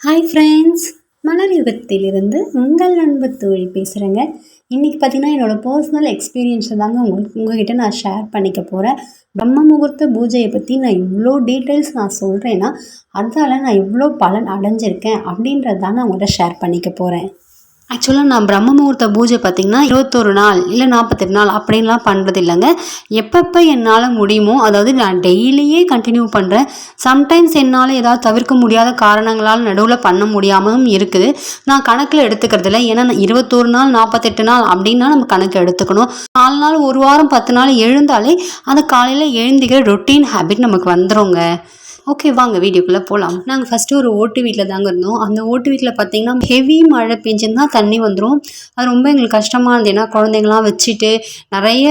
Hi friends மலர் யுகத்திலிருந்து உங்கள் அன்பு தோழி பேசுகிறேங்க இன்றைக்கி பார்த்தீங்கன்னா என்னோடய பர்சனல் எக்ஸ்பீரியன்ஸை தாங்க உங்களுக்கு உங்ககிட்ட நான் ஷேர் பண்ணிக்க போகிறேன் பிரம்ம முகூர்த்த பூஜையை பற்றி நான் இவ்வளோ டீட்டெயில்ஸ் நான் சொல்கிறேன்னா அதால் நான் இவ்வளோ பலன் அடைஞ்சிருக்கேன் அப்படின்றது தான் நான் உங்கள்கிட்ட ஷேர் பண்ணிக்க போகிறேன் ஆக்சுவலாக நான் பிரம்ம முகூர்த்த பூஜை பார்த்திங்கன்னா இருபத்தொரு நாள் இல்லை நாற்பத்தெட்டு நாள் அப்படின்லாம் பண்ணுறது இல்லைங்க எப்பப்போ என்னால் முடியுமோ அதாவது நான் டெய்லியே கண்டினியூ பண்ணுறேன் சம்டைம்ஸ் என்னால் ஏதாவது தவிர்க்க முடியாத காரணங்களால் நடுவில் பண்ண முடியாமலும் இருக்குது. நான் கணக்கில் எடுத்துக்கிறது இல்லை ஏன்னா இருபத்தோரு நாள் நாற்பத்தெட்டு நாள் அப்படின்னா நம்ம கணக்கு எடுத்துக்கணும். நாலு நாள் ஒரு வாரம் பத்து நாள் எழுந்தாலே அந்த காலையில் எழுந்திக்கிற ரொட்டீன் ஹேபிட் நமக்கு வந்துடுங்க ஓகே வாங்க வீடியோக்குள்ளே போகலாம் நாங்கள் ஃபஸ்ட்டு ஒரு ஓட்டு வீட்டில் தாங்க இருந்தோம். அந்த ஓட்டு வீட்டில் பார்த்தீங்கன்னா ஹெவி மழை பெஞ்சுன்னா தண்ணி வந்துடும் அது ரொம்ப எங்களுக்கு கஷ்டமாக இருந்தது. ஏன்னா குழந்தைங்களாம் வச்சுட்டு நிறைய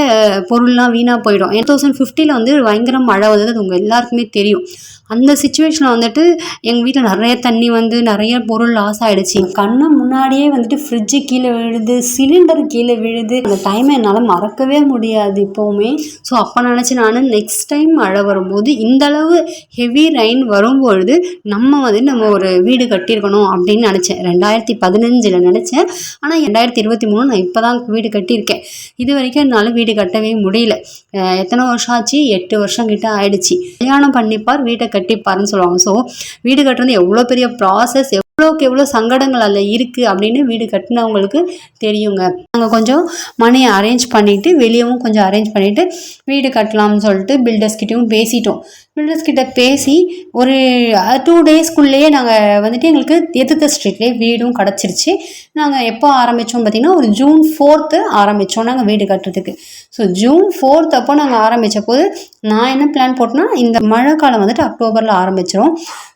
பொருள்லாம் வீணாக போயிடும். டூ தௌசண்ட் ஃபிஃப்டியில் வந்து பயங்கர மழை வந்தது. அது உங்கள் எல்லாருக்குமே தெரியும். அந்த சுச்சுவேஷனில் வந்துட்டு எங்கள் வீட்டில் நிறைய தண்ணி வந்து நிறைய பொருள் லாஸ் ஆகிடுச்சு கண்ணு முன்னாடியே வந்துட்டு ஃப்ரிட்ஜு கீழே விழுது சிலிண்டர் கீழே விழுது. அந்த டைமை என்னால் மறக்கவே முடியாது இப்போவுமே. ஸோ அப்போ நினச்சி நான் நெக்ஸ்ட் டைம் மழை வரும்போது இந்தளவு ஹெவி ரெயின் வரும்பொழுது நம்ம வந்து நம்ம ஒரு வீடு கட்டியிருக்கணும் அப்படின்னு நினச்சேன். ரெண்டாயிரத்தி பதினஞ்சில் நினச்சேன். ஆனால் ரெண்டாயிரத்தி இருபத்தி மூணு நான் இப்போ தான் வீடு கட்டியிருக்கேன். இது வரைக்கும் என்னால் வீடு கட்டவே முடியல. எத்தனை வருஷம் ஆச்சு? எட்டு வருஷம் கிட்ட ஆயிடுச்சு. கல்யாணம் பண்ணிப்பார் வீட்டை கட்டிப்பாருன்னு சொல்லுவாங்க. ஸோ வீடு கட்டுறது எவ்வளோ பெரிய ப்ராசஸ் எவ்வளோக்கு எவ்வளோ சங்கடங்கள் அதில் இருக்குது அப்படின்னு வீடு கட்டினவங்களுக்கு தெரியுங்க. நாங்கள் கொஞ்சம் மணியை அரேஞ்ச் பண்ணிவிட்டு வெளியவும் கொஞ்சம் அரேஞ்ச் பண்ணிவிட்டு வீடு கட்டலாம்னு சொல்லிட்டு பில்டர்ஸ்கிட்டையும் பேசிட்டோம். பில்டர்ஸ் கிட்ட பேசி ஒரு டூ டேஸ்க்குள்ளேயே நாங்கள் வந்துட்டு எங்களுக்கு எதிர்த்த ஸ்ட்ரீட்லேயே வீடும் கிடச்சிருச்சு. நாங்கள் எப்போ ஆரம்பித்தோம் பார்த்திங்கன்னா ஒரு ஜூன் ஃபோர்த்து ஆரம்பித்தோம் நாங்கள் வீடு கட்டுறதுக்கு. ஸோ ஜூன் ஃபோர்த் அப்போ நாங்கள் ஆரம்பித்த போது நான் என்ன பிளான் போட்டேன்னா இந்த மழை காலம் வந்துட்டு அக்டோபரில் ஆரம்பிச்சிடும்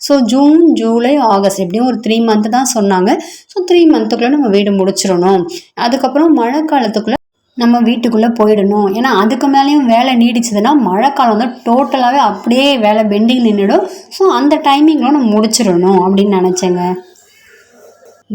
ஸோ ஜூன் ஜூலை ஆகஸ்ட் எப்படியும் ஒரு த்ரீ மந்த்து தான் சொன்னாங்க. ஸோ த்ரீ மந்த்துக்குள்ளே நம்ம வீடு முடிச்சிடணும். அதுக்கப்புறம் மழை காலத்துக்குள்ளே நம்ம வீட்டுக்குள்ளே போயிடணும். ஏன்னா அதுக்கு மேலேயும் வேலை நீடிச்சதுன்னா மழை காலம் வந்து டோட்டலாகவே அப்படியே வேலை பெண்டிங் நின்றுடும் ஸோ அந்த டைமிங்கில் நம்ம முடிச்சிடணும் அப்படின்னு நினச்சேங்க.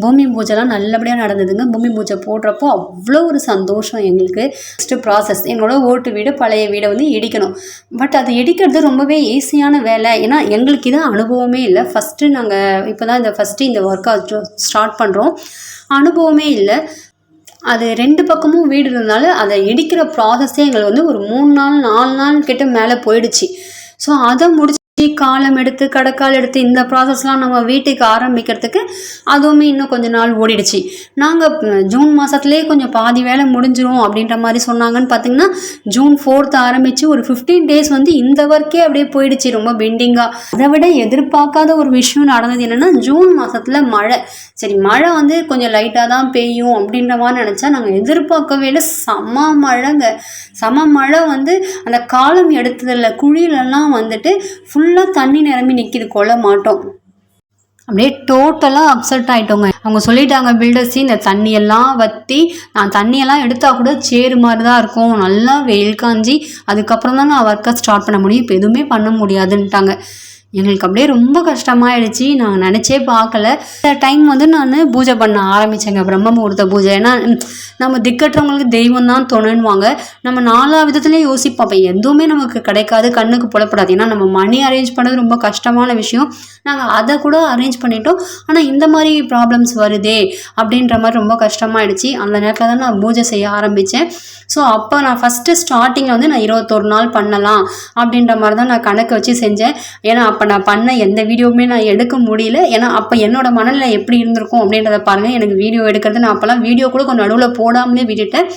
பூமி பூஜைலாம் நல்லபடியாக நடந்ததுங்க. பூமி பூஜை போடுறப்போ அவ்வளோ ஒரு சந்தோஷம் எங்களுக்கு. ஃபஸ்ட்டு ப்ராசஸ் என்னோட ஓட்டு வீடு பழைய வீடை வந்து இடிக்கணும். பட் அது இடிக்கிறது ரொம்பவே ஈஸியான வேலை. ஏன்னா எங்களுக்கு இதான் அனுபவமே இல்லை. ஃபஸ்ட்டு நாங்கள் இப்போ தான் இந்த ஃபஸ்ட்டு இந்த ஒர்க்கை ஸ்டார்ட் பண்ணுறோம் அனுபவமே இல்லை. அது ரெண்டு பக்கமும் வீடு இருந்தனால அதை இடிக்கிற ப்ராசஸே எங்களுக்கு வந்து ஒரு மூணு நாள் நாலு நாள் கிட்ட மேலே போயிடுச்சு. ஸோ அதை முடிச்சு காலம் எடுத்து கடக்கால் எடுத்து இந்த ப்ராசஸ்லாம் நம்ம வீட்டுக்கு ஆரம்பிக்கிறதுக்கு அதுவுமே இன்னும் கொஞ்ச நாள் ஓடிடுச்சு. நாங்கள் ஜூன் மாதத்துலேயே கொஞ்சம் பாதி வேலை முடிஞ்சிரும் அப்படின்ற மாதிரி சொன்னாங்கன்னு பார்த்தீங்கன்னா ஜூன் ஃபோர்த் ஆரம்பித்து ஒரு ஃபிஃப்டீன் டேஸ் வந்து இந்த ஒர்க்கே அப்படியே போயிடுச்சு. ரொம்ப பெண்டிங்காக அதை விட எதிர்பார்க்காத ஒரு விஷயம் நடந்தது என்னென்னா ஜூன் மாதத்தில் மழை. சரி மழை வந்து கொஞ்சம் லைட்டாக தான் பெய்யும் அப்படின்ற மாதிரி நினச்சா நாங்கள் எதிர்பார்க்கவே இல்லை. செம மழைங்க. செம மழை வந்து அந்த காலம் எடுத்ததில் குழியிலலாம் வந்துட்டு ஃபுல் ஃபுல்லாக தண்ணி நிரம்பி நிற்கிது கொள்ள மாட்டோம். அப்படியே டோட்டலாக அப்செட் ஆகிட்டோங்க அவங்க சொல்லிட்டாங்க பில்டர்ஸி இந்த தண்ணியெல்லாம் வற்றி நான் தண்ணியெல்லாம் எடுத்தால் கூட சேரு மாதிரி தான் இருக்கும். நல்லா வெயில் காஞ்சி அதுக்கப்புறம் தான் நான் ஒர்க்கை ஸ்டார்ட் பண்ண முடியும். இப்போ எதுவுமே பண்ண முடியாதுன்ட்டாங்க. எங்களுக்கு அப்படியே ரொம்ப கஷ்டமாயிடுச்சு. நான் நினச்சே பார்க்கல. இந்த டைம் வந்து நான் பூஜை பண்ண ஆரம்பித்தேங்க பிரம்ம முகூர்த்த பூஜை. ஏன்னா நம்ம திக்கற்றவங்களுக்கு தெய்வம் தான் துணைன்வாங்க நம்ம நாலா விதத்துலேயும் யோசிப்போம். அப்போ எதுவுமே நமக்கு கிடைக்காது. கண்ணுக்கு புலப்படாது. ஏன்னா நம்ம மணி அரேஞ்ச் பண்ணது ரொம்ப கஷ்டமான விஷயம். நாங்கள் அதை கூட அரேஞ்ச் பண்ணிட்டோம். ஆனால் இந்த மாதிரி ப்ராப்ளம்ஸ் வருதே அப்படின்ற மாதிரி ரொம்ப கஷ்டமாயிடுச்சு. அந்த நேரத்தில் தான் நான் பூஜை செய்ய ஆரம்பித்தேன் ஸோ அப்போ நான் ஃபஸ்ட்டு ஸ்டார்டிங்கில் வந்து நான் இருபத்தொரு நாள் பண்ணலாம் அப்படின்ற மாதிரி தான் நான் கணக்கு வச்சு செஞ்சேன். ஏன்னா அப்போ நான் பண்ண எந்த வீடியோவுமே நான் எடுக்க முடியல. ஏன்னா அப்போ என்னோட மனநிலை எப்படி இருந்திருக்கும் அப்படின்றத பாருங்கள் எனக்கு வீடியோ எடுக்கிறது நான் அப்போல்லாம் வீடியோ கூட கொஞ்சம் நடுவில் போடாமலே விட்டுட்டேன்.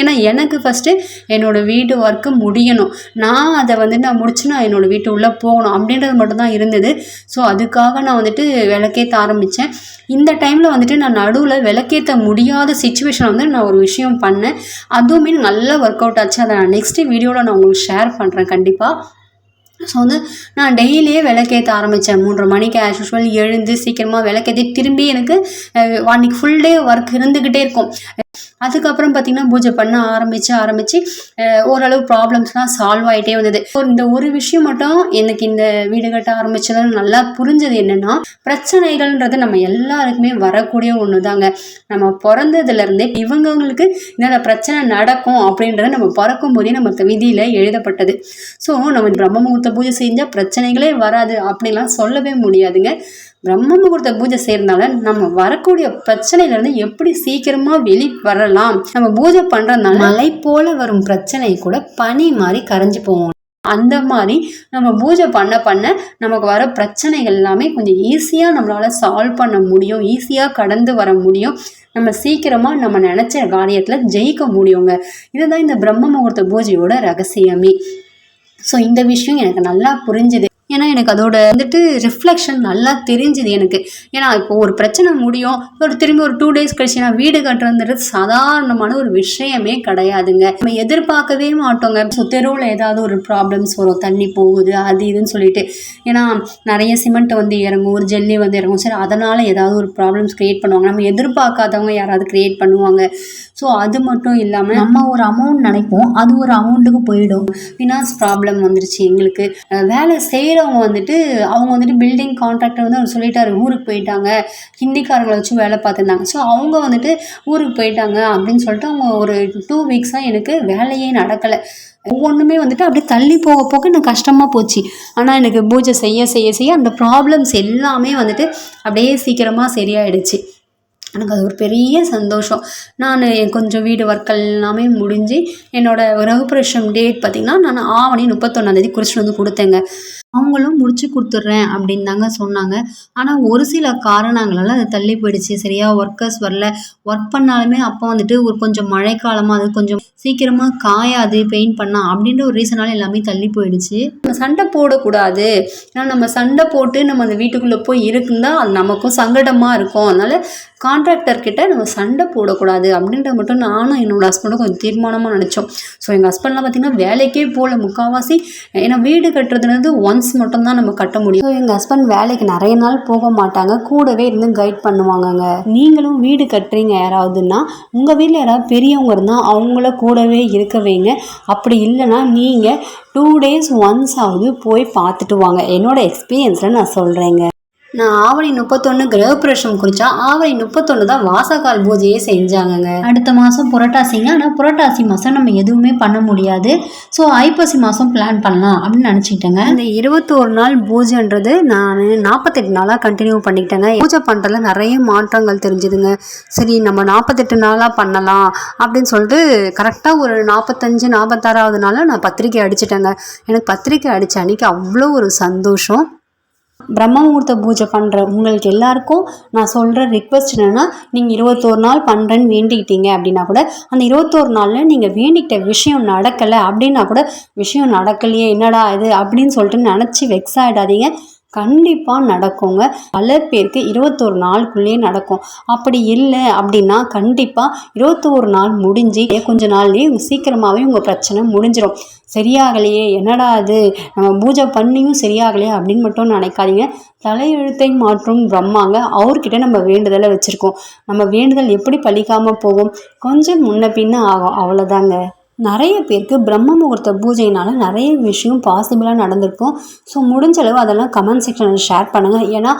ஏன்னா எனக்கு ஃபஸ்ட்டு என்னோடய வீட்டு ஒர்க்கு முடியணும். நான் அதை வந்து நான் முடிச்சு நான் என்னோடய வீட்டு உள்ளே போகணும் அப்படின்றது மட்டும்தான் இருந்தது. ஸோ அதுக்காக நான் வந்துட்டு விளக்கேற்ற ஆரம்பித்தேன் இந்த டைமில் வந்துட்டு நான் நடுவில் விளக்கேற்ற முடியாத சுச்சுவேஷன் வந்து நான் ஒரு விஷயம் பண்ணேன். அதுவுமே நல்லா ஒர்க் அவுட் ஆச்சு. அதை நான் நெக்ஸ்ட்டு வீடியோவில் நான் உங்களுக்கு ஷேர் பண்ணுறேன் கண்டிப்பாக ஸோ வந்து நான் டெய்லியே விளக்கேற்ற ஆரம்பித்தேன் மூன்றரை மணிக்கு ஆஸ் யூஸ்வல் எழுந்து சீக்கிரமாக விளக்கேற்றி திரும்பி எனக்கு அன்றைக்கி ஃபுல் டே ஒர்க் இருந்துக்கிட்டே இருக்கும். அதுக்கப்புறம் பார்த்திங்கன்னா பூஜை பண்ண ஆரம்பித்து ஆரம்பித்து ஓரளவு ப்ராப்ளம்ஸ்லாம் சால்வ் ஆகிட்டே வந்தது. இந்த ஒரு விஷயம் மட்டும் எனக்கு இந்த வீடு கட்ட ஆரம்பித்ததில் நல்லா புரிஞ்சது என்னென்னா பிரச்சனைகள்ன்றது நம்ம எல்லாருக்குமே வரக்கூடிய ஒன்று தாங்க நம்ம பிறந்ததுலேருந்தே இவங்கவுங்களுக்கு இந்த பிரச்சனை நடக்கும் அப்படின்றத நம்ம பிறக்கும் போதே நமக்கு விதியில் எழுதப்பட்டது. ஸோ நம்ம பிரம்ம முகூர்த்த பூஜை செஞ்சால் பிரச்சனைகளே வராது அப்படிலாம் சொல்லவே முடியாதுங்க. பிரம்ம முகூர்த்த பூஜை செய்யறதுனால நம்ம வரக்கூடிய பிரச்சனையிலேருந்து எப்படி சீக்கிரமாக வெளி வரலாம்? நம்ம பூஜை பண்ணுறதுனால மலை போல வரும் பிரச்சனை கூட பனி மாதிரி கரைஞ்சு போகும். அந்த மாதிரி நம்ம பூஜை பண்ண பண்ண நமக்கு வர பிரச்சனைகள் எல்லாமே கொஞ்சம் ஈஸியாக நம்மளால் சால்வ் பண்ண முடியும். ஈஸியாக கடந்து வர முடியும். நம்ம சீக்கிரமாக நம்ம நினச்ச காரியத்தில் ஜெயிக்க முடியுங்க. இதுதான் இந்த பிரம்ம முகூர்த்த பூஜையோட ரகசியமே. ஸோ இந்த விஷயம் எனக்கு நல்லா புரிஞ்சுது. ஏன்னா எனக்கு அதோட வந்துட்டு ரிஃப்ளெக்ஷன் நல்லா தெரிஞ்சுது எனக்கு. ஏன்னா இப்போ ஒரு பிரச்சனை முடியும் ஒரு திரும்பி ஒரு டூ டேஸ் கழிச்சு நான் வீடு கட்டுறதுன்றது சாதாரணமான ஒரு விஷயமே கிடையாதுங்க. நம்ம எதிர்பார்க்கவே மாட்டோங்க. ஸோ தெருவில் ஏதாவது ஒரு ப்ராப்ளம்ஸ் வரும் தண்ணி போகுது அது இதுன்னு சொல்லிட்டு. ஏன்னா நிறைய சிமெண்ட் வந்து இறங்கும் ஒரு ஜெல்லி வந்து இறங்கும். சரி அதனால் ஏதாவது ஒரு ப்ராப்ளம்ஸ் க்ரியேட் பண்ணுவாங்க. நம்ம எதிர்பார்க்காதவங்க யாராவது க்ரியேட் பண்ணுவாங்க. ஸோ அது மட்டும் இல்லாமல் நம்ம ஒரு அமௌண்ட் நினைப்போம் அது ஒரு அமௌண்ட்டுக்கு போயிடும். ஃபினான்ஸ் ப்ராப்ளம் வந்துருச்சு எங்களுக்கு. வேலை செய்ய செய்கிறவங்க வந்துட்டு அவங்க வந்துட்டு பில்டிங் கான்ட்ராக்டர் வந்து அவர் சொல்லிட்டாரு ஊருக்கு போயிட்டாங்க ஹிந்திக்காரங்களை வச்சு வேலை பார்த்துருந்தாங்க. ஸோ அவங்க வந்துட்டு ஊருக்கு போயிட்டாங்க அப்படின்னு சொல்லிட்டு அவங்க ஒரு டூ வீக்ஸாக எனக்கு வேலையே நடக்கலை. ஒவ்வொன்றுமே வந்துட்டு அப்படியே தள்ளி போக போக எனக்கு கஷ்டமாக போச்சு. ஆனால் எனக்கு பூஜை செய்ய செய்ய செய்ய அந்த ப்ராப்ளம்ஸ் எல்லாமே வந்துட்டு அப்படியே சீக்கிரமாக சரியாயிடுச்சு. எனக்கு அது ஒரு பெரிய சந்தோஷம். நான் கொஞ்சம் வீடு ஒர்க் எல்லாமே முடிஞ்சு என்னோடய கிரகப்பிரவேசம் டேட் பார்த்திங்கன்னா நான் ஆவணி முப்பத்தொன்னாந்தேதி குறிச்சிட்டு வந்து கொடுத்தேங்க. அவங்களும் முடிச்சு கொடுத்துட்றேன் அப்படின்னு தாங்க சொன்னாங்க. ஆனால் ஒரு சில காரணங்களால் அது தள்ளி போயிடுச்சு. சரியா ஒர்க்கர்ஸ் வரல. ஒர்க் பண்ணாலுமே அப்போ வந்துட்டு ஒரு கொஞ்சம் மழைக்காலமாக அது கொஞ்சம் சீக்கிரமாக காயாது பெயிண்ட் பண்ணா அப்படின்ற ஒரு ரீசனால எல்லாமே தள்ளி போயிடுச்சு. நம்ம சண்டை போடக்கூடாது. ஏன்னா நம்ம சண்டை போட்டு நம்ம அந்த வீட்டுக்குள்ளே போய் இருக்குன்னா அது நமக்கும் சங்கடமாக இருக்கும். அதனால் கான்ட்ராக்டர் கிட்ட நம்ம சண்டை போடக்கூடாது அப்படின்ற மட்டும் நானும் என்னோட ஹஸ்பண்டும் கொஞ்சம் தீர்மானமாக நினச்சோம். ஸோ எங்கள் ஹஸ்பண்ட்லாம் பார்த்திங்கன்னா வேலைக்கே போகல முக்கால்வாசி ஏன்னா வீடு கட்டுறதுலேருந்து ஒன்ஸ் மட்டும்தான் நம்ம கட்ட முடியும். எங்கள் ஹஸ்பண்ட் வேலைக்கு நிறைய நாள் போக மாட்டாங்க. கூடவே இருந்து கைட் பண்ணுவாங்கங்க. நீங்களும் வீடு கட்டுறீங்க யாராவதுன்னா உங்கள் வீட்டில் யாராவது பெரியவங்க இருந்தால் அவங்கள கூடவே இருக்க வைங்க. அப்படி இல்லைன்னா நீங்கள் டூ டேஸ் ஒன்ஸ் ஆகுது போய் பார்த்துட்டு வாங்க. என்னோட எக்ஸ்பீரியன்ஸில் நான் சொல்கிறேங்க நான் ஆவணி முப்பத்தொன்று கிரகப்பிரவேசம் குறிச்சா ஆவணி முப்பத்தொன்று தான் வாசகால் பூஜையே செஞ்சாங்கங்க. அடுத்த மாதம் புரட்டாசிங்க. ஆனால் புரட்டாசி மாதம் நம்ம எதுவுமே பண்ண முடியாது. ஸோ ஐப்பசி மாதம் பிளான் பண்ணலாம் அப்படின்னு நினச்சிக்கிட்டேங்க. இந்த இருபத்தோரு நாள் பூஜைன்றது நான் நாற்பத்தெட்டு நாளாக கண்டினியூ பண்ணிக்கிட்டேங்க. பூஜை பண்ணுறதுல நிறைய மாற்றங்கள் தெரிஞ்சுதுங்க. சரி நம்ம நாற்பத்தெட்டு நாளாக பண்ணலாம் அப்படின்னு சொல்லிட்டு கரெக்டாக ஒரு நாற்பத்தஞ்சு நாற்பத்தாறாவது நாளில் நான் பத்திரிக்கை அடிச்சிட்டேங்க. எனக்கு பத்திரிக்கை அடித்த அன்னைக்கு அவ்வளோ ஒரு சந்தோஷம். பிரம்ம முகூர்த்த பூஜை பண்ணுற உங்களுக்கு எல்லாருக்கும் நான் சொல்கிற ரிக்வெஸ்ட் என்னென்னா நீங்கள் இருபத்தோரு நாள் பண்ணுறேன்னு வேண்டிக்கிட்டீங்க அப்படின்னா கூட அந்த இருபத்தோரு நாளில் நீங்கள் வேண்டிக்கிட்ட விஷயம் நடக்கலை அப்படின்னா கூட விஷயம் நடக்கலையே என்னடா இது அப்படின்னு சொல்லிட்டு நினச்சி வெக்ஸ் ஆகிடாதீங்க கண்டிப்பாக நடக்குங்க. பல பேருக்கு இருபத்தோரு நாளுக்குள்ளேயே நடக்கும். அப்படி இல்லை அப்படின்னா கண்டிப்பாக இருபத்தோரு நாள் முடிஞ்சு கொஞ்ச நாள்லேயே சீக்கிரமாகவே உங்கள் பிரச்சனை முடிஞ்சிடும் சரியாகலையே என்னடா அது நம்ம பூஜை பண்ணியும் சரியாகலையே அப்படின்னு மட்டும் நினைக்காதீங்க. தலையெழுத்தை மாற்றும் பிரம்மாங்க. அவர்கிட்ட நம்ம வேண்டுதலை வச்சுருக்கோம். நம்ம வேண்டுதல் எப்படி பழிக்காமல் போகும்? கொஞ்சம் முன்ன பின்ன ஆகும். அவ்வளோதாங்க நிறைய பேருக்கு பிரம்ம முகூர்த்த பூஜையினால நிறைய விஷயம் பாசிபிளாக நடந்திருக்கும். ஸோ முடிஞ்ச அளவு அதெல்லாம் கமெண்ட் செக்ஷனில் ஷேர் பண்ணுங்கள் ஏன்னா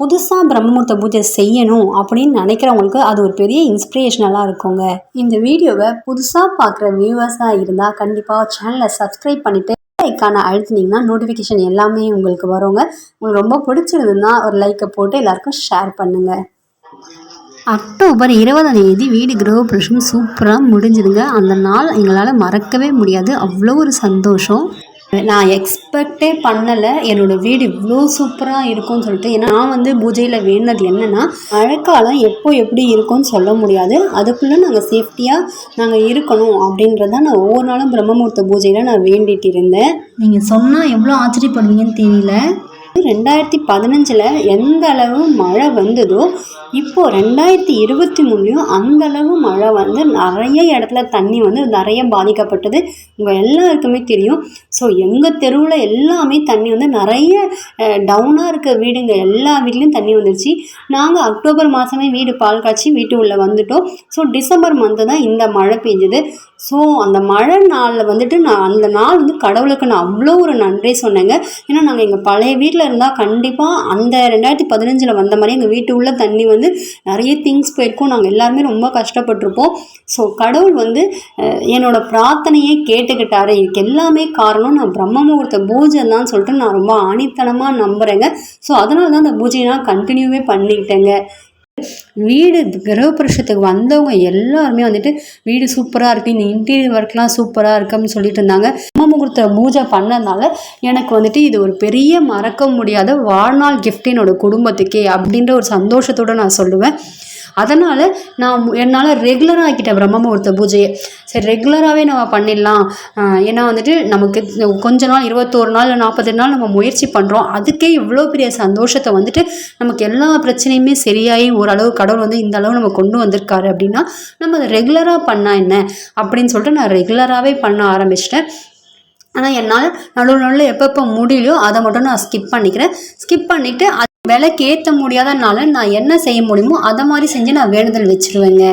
புதுசாக பிரம்மமுகூர்த்த பூஜை செய்யணும் அப்படின்னு நினைக்கிறவங்களுக்கு அது ஒரு பெரிய இன்ஸ்பிரேஷனலாக இருக்குங்க. இந்த வீடியோவை புதுசாக பார்க்குற வியூவர்ஸாக இருந்தால் கண்டிப்பாக சேனலை சப்ஸ்கிரைப் பண்ணிவிட்டு லைக்கான அழுத்தினீங்கன்னா நோட்டிஃபிகேஷன் எல்லாமே உங்களுக்கு வருங்க. உங்களுக்கு ரொம்ப பிடிச்சிருந்ததுன்னா ஒரு லைக்கை போட்டு எல்லாருக்கும் ஷேர் பண்ணுங்கள் அக்டோபர் இருபதாம் தேதி வீடு கிரகப்பிரவேசம் சூப்பராக முடிஞ்சுதுங்க. அந்த நாள் எங்களால் மறக்கவே முடியாது. அவ்வளோ ஒரு சந்தோஷம். நான் எக்ஸ்பெக்டே பண்ணலை. என்னோட வீடு இவ்வளோ சூப்பராக இருக்கும்னு சொல்லிட்டு. ஏன்னா நான் வந்து பூஜையில் வேணுனது என்னென்னா மழைக்காலம் எப்போ எப்படி இருக்கும்னு சொல்ல முடியாது. அதுக்குள்ளே நாங்கள் சேஃப்டியாக நாங்கள் இருக்கணும் அப்படின்றத நான் ஒவ்வொரு நாளும் பிரம்மமுகூர்த்த பூஜையில் நான் வேண்டிட்டு இருந்தேன். நீங்கள் சொன்னால் எவ்வளோ ஆச்சரியப்படுவீங்கன்னு தெரியல. ரெண்டாயிரத்தி பதினஞ்சில் எந்த அளவு மழை வந்ததோ இப்போது ரெண்டாயிரத்தி இருபத்தி மூணுலேயும் அந்த அளவு மழை வந்து நிறைய இடத்துல தண்ணி வந்து நிறைய பாதிக்கப்பட்டது. உங்கள் எல்லாருக்குமே தெரியும். ஸோ எங்கள் தெருவில் எல்லாமே தண்ணி வந்து நிறைய டவுனாக இருக்க வீடுங்க. எல்லா வீட்லேயும் தண்ணி வந்துருச்சு. நாங்கள் அக்டோபர் மாதமே வீடு பால் காய்ச்சி வீட்டு உள்ளே வந்துட்டோம். ஸோ டிசம்பர் மந்த்து தான் இந்த மழை பெஞ்சது ஸோ அந்த மழை நாளில் வந்துட்டு நான் அந்த நாள் வந்து கடவுளுக்கு நான் அவ்வளோ ஒரு நன்றி சொன்னேங்க. ஏன்னா நாங்கள் எங்கள் பழைய வீட்டில் வீட்டில் இருந்தால் கண்டிப்பாக அந்த ரெண்டாயிரத்தி பதினஞ்சில் வந்த மாதிரி எங்கள் வீட்டு உள்ள தண்ணி வந்து நிறைய திங்ஸ் போயிருக்கோம். நாங்கள் எல்லாருமே ரொம்ப கஷ்டப்பட்டிருப்போம். ஸோ கடவுள் வந்து என்னோட பிரார்த்தனையே கேட்டுக்கிட்டாரு. இதுக்கு எல்லாமே காரணம் நான் பிரம்ம முகூர்த்த பூஜை தான் சொல்லிட்டு நான் ரொம்ப ஆணித்தனமாக நம்புகிறேங்க ஸோ அதனால தான் அந்த பூஜையை நான் கண்டினியூவே பண்ணிக்கிட்டேங்க. வீடு கிரகப்பிரவேசத்துக்கு வந்தவங்க எல்லாருமே வந்துட்டு வீடு சூப்பராக இருக்குது இந்த இன்டீரியர் ஒர்க்லாம் சூப்பராக இருக்குன்னு சொல்லிட்டு இருந்தாங்க. அம்மா முகூர்த்த பூஜை பண்ணதுனால எனக்கு வந்துட்டு இது ஒரு பெரிய மறக்க முடியாத வாழ்நாள் கிஃப்ட் என்னோட குடும்பத்துக்கே அப்படின்ற ஒரு சந்தோஷத்தோடு நான் சொல்லுவேன். அதனால் நான் என்னால் ரெகுலராக ஆக்கிட்டேன். பிரம்ம முகூர்த்த பூஜையை. சரி ரெகுலராகவே நம்ம பண்ணிடலாம். ஏன்னா வந்துட்டு நமக்கு கொஞ்ச நாள் இருபத்தோரு நாள் நாற்பத்தெட்டு நாள் நம்ம முயற்சி பண்ணுறோம் அதுக்கே இவ்வளோ பெரிய சந்தோஷத்தை வந்துட்டு நமக்கு எல்லா பிரச்சனையுமே சரியாகி ஓரளவு கடவுள் வந்து இந்த அளவு நம்ம கொண்டு வந்திருக்காரு அப்படின்னா நம்ம அதை ரெகுலராக பண்ணால் என்ன? அப்படின்னு சொல்லிட்டு நான் ரெகுலராகவே பண்ண ஆரம்பிச்சிட்டேன். ஆனால் என்னால் நடுவில் நடுவில் எப்பப்போ முடியலையோ அதை மட்டும் நான் ஸ்கிப் பண்ணிக்கிறேன். ஸ்கிப் பண்ணிவிட்டு அது விலைக்கு ஏற்ற முடியாதனால நான் என்ன செய்ய முடியுமோ அதை மாதிரி செஞ்சு நான் வேண்டுதல் வச்சுருவேங்க.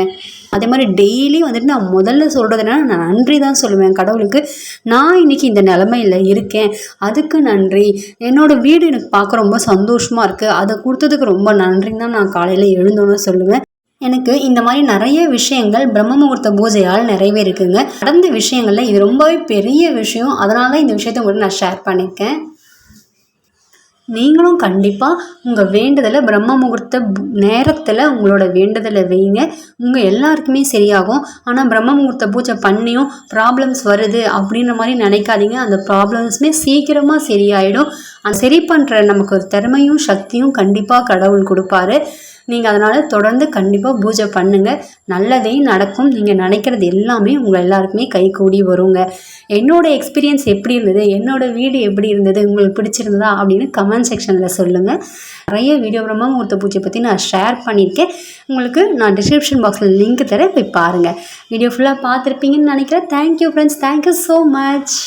அதே மாதிரி டெய்லி வந்துட்டு நான் முதல்ல சொல்கிறது என்னன்னா நான் நன்றி தான் சொல்லுவேன் கடவுளுக்கு. நான் இன்னைக்கு இந்த நிலமையில் இருக்கேன். அதுக்கு நன்றி. என்னோடய வீடு எனக்கு பார்க்க ரொம்ப சந்தோஷமாக இருக்குது அதை கொடுத்ததுக்கு ரொம்ப நன்றின்னு தான் நான் காலையில் எழுந்தோன்னு சொல்லுவேன். எனக்கு இந்த மாதிரி நிறைய விஷயங்கள் பிரம்ம முகூர்த்த பூஜையால் நிறைவேறிக்குங்க நடந்த விஷயங்களில் இது ரொம்பவே பெரிய விஷயம். அதனால தான் இந்த விஷயத்த உங்களுக்கு நான் ஷேர் பண்ணியிருக்கேன். நீங்களும் கண்டிப்பாக உங்கள் வேண்டுதலை பிரம்ம முகூர்த்த நேரத்தில் உங்களோட வேண்டுதலை வைங்க. உங்கள் எல்லாருக்குமே சரியாகும். ஆனால் பிரம்ம முகூர்த்த பூஜை பண்ணியும் ப்ராப்ளம்ஸ் வருது அப்படின்ற மாதிரி நினைக்காதீங்க. அந்த ப்ராப்ளம்ஸுமே சீக்கிரமாக சரியாயிடும். அந்த சரி பண்ணுற நமக்கு ஒரு திறமையும் சக்தியும் கண்டிப்பாக கடவுள் கொடுப்பாரு. நீங்கள் அதனால் தொடர்ந்து கண்டிப்பாக பூஜை பண்ணுங்கள் நல்லதே நடக்கும். நீங்கள் நினைக்கிறது எல்லாமே உங்கள் எல்லாருக்குமே கைகூடி வருங்க. என்னோட எக்ஸ்பீரியன்ஸ் எப்படி இருந்தது? என்னோடய வீடு எப்படி இருந்தது? உங்களுக்கு பிடிச்சிருந்ததா? அப்படின்னு கமெண்ட் செக்ஷனில் சொல்லுங்கள் நிறைய வீடியோ பிரம்ம முகூர்த்த பூஜை பற்றி நான் ஷேர் பண்ணியிருக்கேன். உங்களுக்கு நான் டிஸ்கிரிப்ஷன் பாக்ஸில் லிங்க் தரேன் போய் பாருங்கள் வீடியோ ஃபுல்லாக பார்த்துருப்பீங்கன்னு நினைக்கிறேன். Thank you friends thank you so much